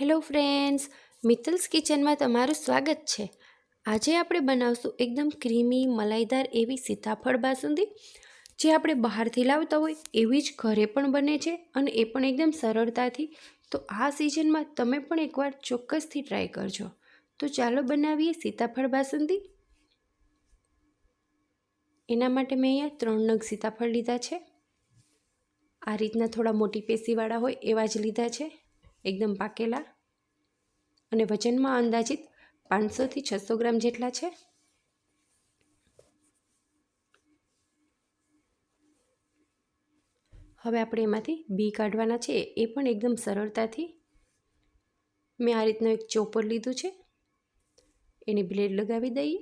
Hello friends, Mittals કિચનમાં તમારું સ્વાગત છે. આજે આપણે બનાવશું એકદમ ક્રીમી, મલાઈદાર એવી સીતાફળ બાસુંદી, જે આપણે બહારથી લાવતા હોય એવી જ ઘરે પણ બને છે અને એ પણ એકદમ સરળતાથી. તો આ સિઝનમાં તમે પણ એકવાર ચોક્કસથી ટ્રાય કરજો. તો ચાલો બનાવીએ સીતાફળ બાસુંદી. એના માટે મેં અહીંયા ત્રણ નગ સીતાફળ લીધા છે. આ રીતના થોડા મોટી પેશીવાળા હોય એવા જ લીધા છે. એકદમ પાકેલા અને વજનમાં અંદાજિત પાંચસોથી છસો ગ્રામ જેટલા છે. હવે આપણે એમાંથી બી કાઢવાના છે. એ પણ એકદમ સરળતાથી મેં આ રીતનું એક ચોપર લીધું છે. એની બ્લેડ લગાવી દઈએ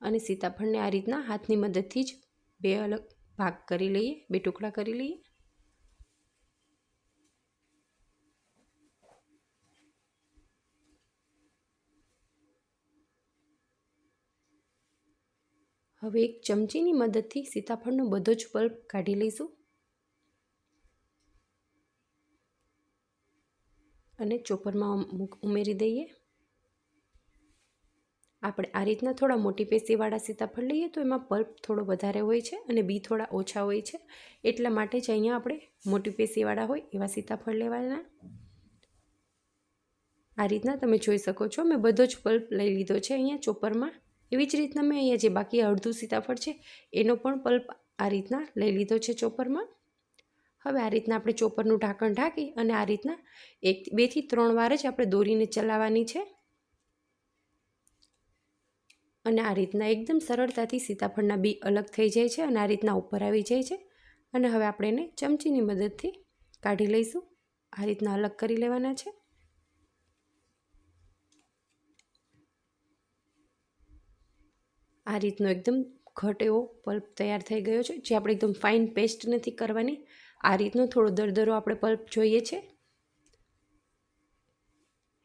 અને સીતાફળને આ રીતના હાથની મદદથી જ બે અલગ ભાગ કરી લઈએ, બે ટુકડા કરી લઈએ. હવે એક ચમચીની મદદથી સીતાફળનો બધો જ પલ્પ કાઢી લઈશું. અને ચોપરમાં ઉમેરી દઈએ. આપણે આ રીતના થોડા મોટી પેશીવાળા સીતાફળ લઈએ તો એમાં પલ્પ થોડો વધારે હોય છે અને બી થોડા ઓછા હોય છે. એટલા માટે જ અહીંયા આપણે મોટી પેશીવાળા હોય એવા સીતાફળ લેવાના. આ રીતના તમે જોઈ શકો છો. મેં બધો જ પલ્પ લઈ લીધો છે અહીંયા ચોપરમાં. એવી જ રીતના મેં અહીંયા જે બાકી અડધું સીતાફળ છે, એનો પણ પલ્પ આ રીતના લઈ લીધો છે ચોપરમાં. હવે આ રીતના આપણે ચોપરનું ઢાંકણ ઢાંકી અને આ રીતના એક બેથી ત્રણ વાર જ આપણે દોરીને ચલાવવાની છે. અને આ રીતના એકદમ સરળતાથી સીતાફળના બી અલગ થઈ જાય છે અને આ રીતના ઉપર આવી જાય છે. અને હવે આપણે એને ચમચીની મદદથી કાઢી લઈશું. આ રીતના અલગ કરી લેવાના છે. આ રીતનો એકદમ ઘટ એવો પલ્પ તૈયાર થઈ ગયો છે, જે આપણે એકદમ ફાઇન પેસ્ટ નથી કરવાની. આ રીતનો થોડો દરદરો આપણે પલ્પ જોઈએ છે.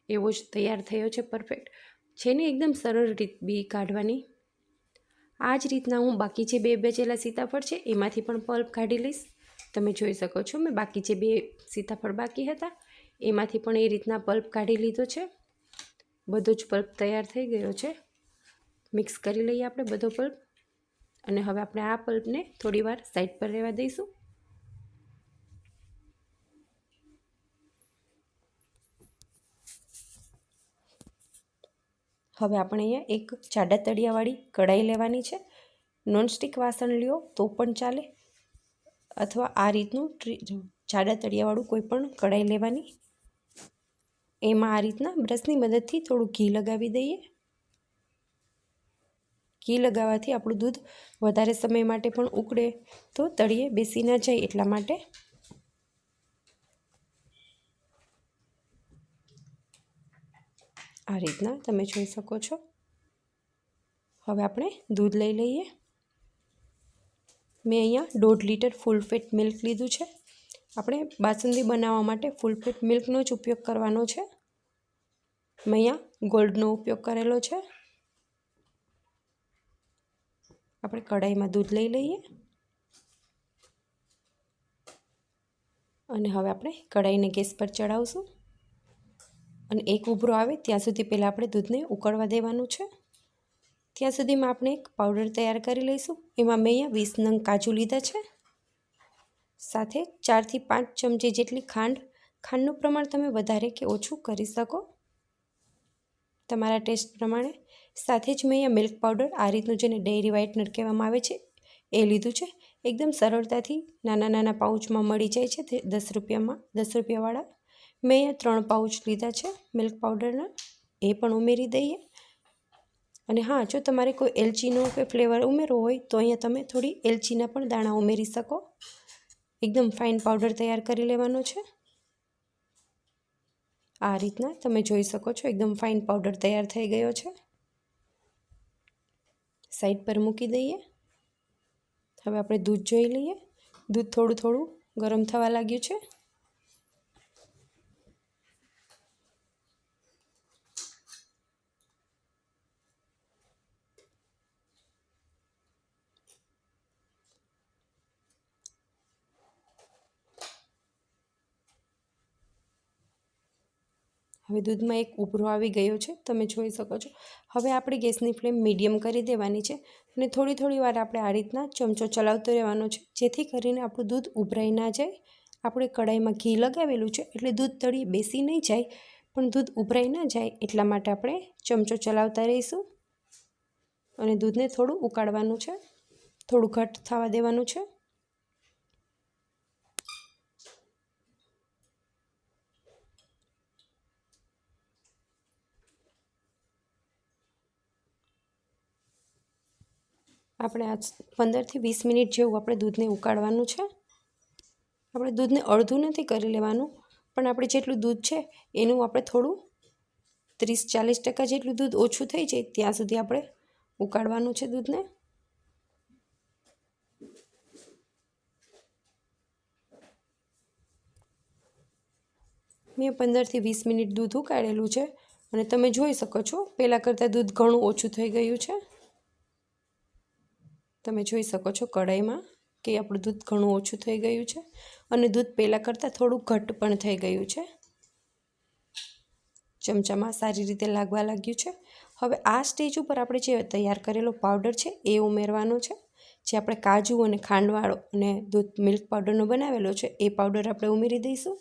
એવો જ તૈયાર થયો છે પરફેક્ટ છે ને એકદમ સરળ રીત બી કાઢવાની. આ જ રીતના હું બાકી જે બે બેચેલા સીતાફળ છે, એમાંથી પણ પલ્પ કાઢી લઈશ. તમે જોઈ શકો છો, મેં બાકી જે બે સીતાફળ બાકી હતા, એમાંથી પણ એ રીતના પલ્પ કાઢી લીધો છે. બધો જ પલ્પ તૈયાર થઈ ગયો છે. મિક્સ કરી લઈએ આપણે બધો પલ્પ. અને હવે આપણે આ પલ્પને થોડી વાર સાઈડ પર રહેવા દઈશું. હવે આપણે અહીંયા એક જાડા તળિયાવાળી કઢાઈ લેવાની છે. નોનસ્ટિક વાસણ લ્યો તો પણ ચાલે. અથવા આ રીતનું જાડા તળિયાવાળું કોઈ પણ કઢાઈ લેવાની. એમાં આ રીતના બ્રશની મદદથી થોડું ઘી લગાવી દઈએ. ઘી લગાવવાથી આપણું દૂધ વધારે સમય માટે પણ ઉકળે. તો તળીએ, બેસી ના જાય એટલા માટે. આ રીતના તમે જોઈ શકો છો. હવે આપણે દૂધ લઈ લઈએ. મેં અહીંયા દોઢ લીટર ફૂલ ફેટ મિલ્ક લીધું છે. આપણે બાસુંદી બનાવવા માટે ફૂલ ફેટ મિલ્કનો જ ઉપયોગ કરવાનો છે. મેં અહીંયા ગોલ્ડનો ઉપયોગ કરેલો છે. આપણે કઢાઈમાં દૂધ લઈ લઈએ. અને હવે આપણે કઢાઈને ગેસ પર ચડાવશું અને એક ઉભરો આવે ત્યાં સુધી પહેલાં આપણે દૂધને ઉકળવા દેવાનું છે. ત્યાં સુધીમાં આપણે એક પાવડર તૈયાર કરી લઈશું. એમાં મેં અહીંયા વીસ નંગ કાજુ લીધા છે. સાથે ચારથી પાંચ ચમચી જેટલી ખાંડ. ખાંડનું પ્રમાણ તમે વધારે કે ઓછું કરી શકો. તમારા ટેસ્ટ પ્રમાણે સાથે જ મેં અહીંયા મિલ્ક પાવડર આ રીતનું જેને ડેરી વ્હાઇટનર કહેવામાં આવે છે, એ લીધું છે. એકદમ સરળતાથી નાના નાના પાઉચમાં મળી જાય છે દસ રૂપિયામાં, દસ રૂપિયાવાળા. મેં અહીંયા ત્રણ પાઉચ લીધા છે મિલ્ક પાવડરના એ પણ ઉમેરી દઈએ. અને હા, જો તમારે કોઈ એલચીનો કે ફ્લેવર ઉમેરવો હોય, તો અહીંયા તમે થોડી એલચીના પણ દાણા ઉમેરી શકો. એકદમ ફાઇન પાવડર તૈયાર કરી લેવાનો છે. આ રીતના તમે જોઈ શકો છો, એકદમ ફાઇન પાવડર તૈયાર થઈ ગયો છે. સાઈડ પર મૂકી દઈએ. હવે આપણે દૂધ જોઈ લઈએ. દૂધ થોડું થોડું ગરમ થવા લાગ્યું છે. હવે દૂધમાં એક ઉભરો આવી ગયો છે, તમે જોઈ શકો છો. હવે આપણે ગેસની ફ્લેમ મીડિયમ કરી દેવાની છે અને થોડી થોડી વાર આપણે આ રીતના ચમચો ચલાવતો રહેવાનો છે, જેથી કરીને આપણું દૂધ ઉભરાઈ ના જાય. આપણે કડાઈમાં ઘી લગાવેલું છે એટલે દૂધ તળી બેસી નહીં જાય, પણ દૂધ ઉભરાઈ ના જાય એટલા માટે આપણે ચમચો ચલાવતા રહીશું. અને દૂધને થોડું ઉકાળવાનું છે, થોડું ઘટ થવા દેવાનું છે. આપણે આ પંદરથી વીસ મિનિટ જેવું આપણે દૂધને ઉકાળવાનું છે. આપણે દૂધને અડધું નથી કરી લેવાનું, પણ આપણે જેટલું દૂધ છે એનું આપણે થોડું ત્રીસ ચાલીસ ટકા જેટલું દૂધ ઓછું થઈ જાય ત્યાં સુધી આપણે ઉકાળવાનું છે દૂધને. મેં પંદરથી વીસ મિનિટ દૂધ ઉકાળેલું છે અને તમે જોઈ શકો છો, પહેલાં કરતાં દૂધ ઘણું ઓછું થઈ ગયું છે. તમે જોઈ શકો છો કઢાઈમાં કે આપણું દૂધ ઘણું ઓછું થઈ ગયું છે અને દૂધ પહેલાં કરતાં થોડું ઘટ પણ થઈ ગયું છે. ચમચામાં સારી રીતે લાગવા લાગ્યું છે. હવે આ સ્ટેજ ઉપર આપણે જે તૈયાર કરેલો પાવડર છે એ ઉમેરવાનો છે. જે આપણે કાજુ અને ખાંડવાળો અને દૂધ મિલ્ક પાવડરનો બનાવેલો છે એ પાવડર આપણે ઉમેરી દઈશું.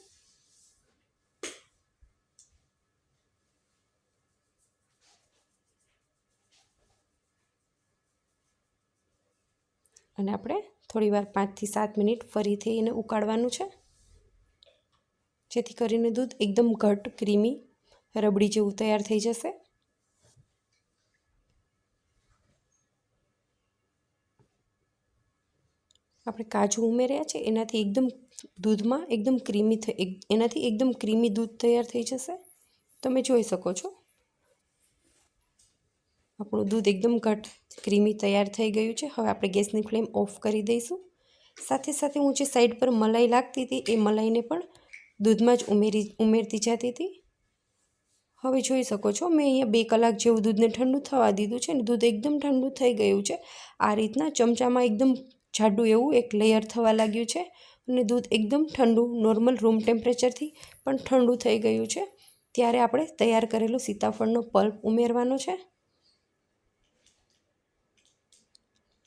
અને આપણે થોડીવાર પાંચથી સાત મિનિટ ફરીથી એને ઉકાળવાનું છે. જેથી કરીને દૂધ એકદમ ઘટ, ક્રીમી, રબડી જેવું તૈયાર થઈ જશે. આપણે કાજુ ઉમેર્યા છે, એનાથી એકદમ દૂધમાં એકદમ ક્રીમી થઈ, એનાથી એકદમ ક્રીમી દૂધ તૈયાર થઈ જશે. તમે જોઈ શકો છો. આપણું દૂધ એકદમ ઘટ, ક્રીમી તૈયાર થઈ ગયું છે. હવે આપણે ગેસની ફ્લેમ ઓફ કરી દઈશું. સાથે સાથે હું જે સાઈડ પર મલાઈ લાગતી હતી, એ મલાઈને પણ દૂધમાં જ ઉમેરી, ઉમેરતી જતી હતી. હવે જોઈ શકો છો, મેં અહીંયા બે કલાક જેવું દૂધને ઠંડુ થવા દીધું છે ને દૂધ એકદમ ઠંડુ થઈ ગયું છે. આ રીતના ચમચામાં એકદમ જાડું એવું એક લેયર થવા લાગ્યું છે અને દૂધ એકદમ ઠંડુ નોર્મલ રૂમ ટેમ્પરેચરથી પણ ઠંડુ થઈ ગયું છે. ત્યારે આપણે તૈયાર કરેલો સીતાફળનો પલ્પ ઉમેરવાનો છે.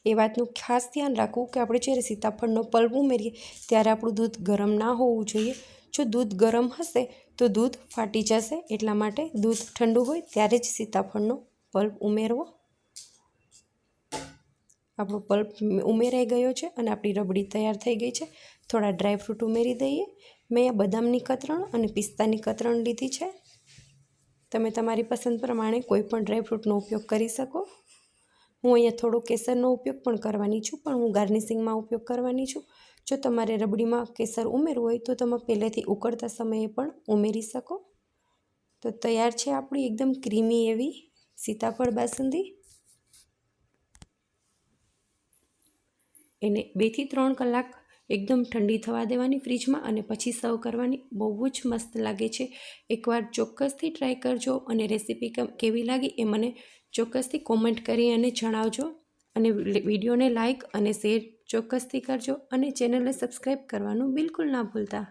એ વાતનું ખાસ ધ્યાન રાખવું કે આપણે જ્યારે સીતાફળનો પલ્પ ઉમેરીએ ત્યારે આપણું દૂધ ગરમ ના હોવું જોઈએ. જો દૂધ ગરમ હશે તો દૂધ ફાટી જશે, એટલા માટે દૂધ ઠંડુ હોય ત્યારે જ સીતાફળનો પલ્પ ઉમેરવો. આપણો પલ્પ ઉમેરાઈ ગયો છે અને આપણી રબડી તૈયાર થઈ ગઈ છે. થોડા ડ્રાયફ્રૂટ ઉમેરી દઈએ. મેં આ બદામની કતરણ અને પિસ્તાની કતરણ લીધી છે. તમે તમારી પસંદ પ્રમાણે કોઈ પણ ડ્રાયફ્રૂટનો ઉપયોગ કરી શકો. હું અહીંયા થોડો કેસરનો ઉપયોગ પણ કરવાની છું, પણ હું ગાર્નિશિંગમાં ઉપયોગ કરવાની છું. જો તમારે રબડીમાં કેસર ઉમેરવું હોય તો તમે પહેલેથી ઉકળતા સમયે પણ ઉમેરી શકો. તો તૈયાર છે આપણી એકદમ ક્રીમી એવી સીતાફળ બાસુંદી. એને બેથી ત્રણ કલાક એકદમ ઠંડી થવા દેવાની ફ્રીજમાં અને પછી સર્વ કરવાની. બહુ જ મસ્ત લાગે છે. એકવાર ચોક્કસથી ટ્રાય કરજો અને રેસીપી કેવી લાગી એ મને ચોક્કસથી કોમેન્ટ કરી અને જણાવજો અને વિડીયોને લાઇક અને શેર ચોક્કસથી કરજો અને ચેનલને સબસ્ક્રાઈબ કરવાનું બિલકુલ ના ભૂલતા.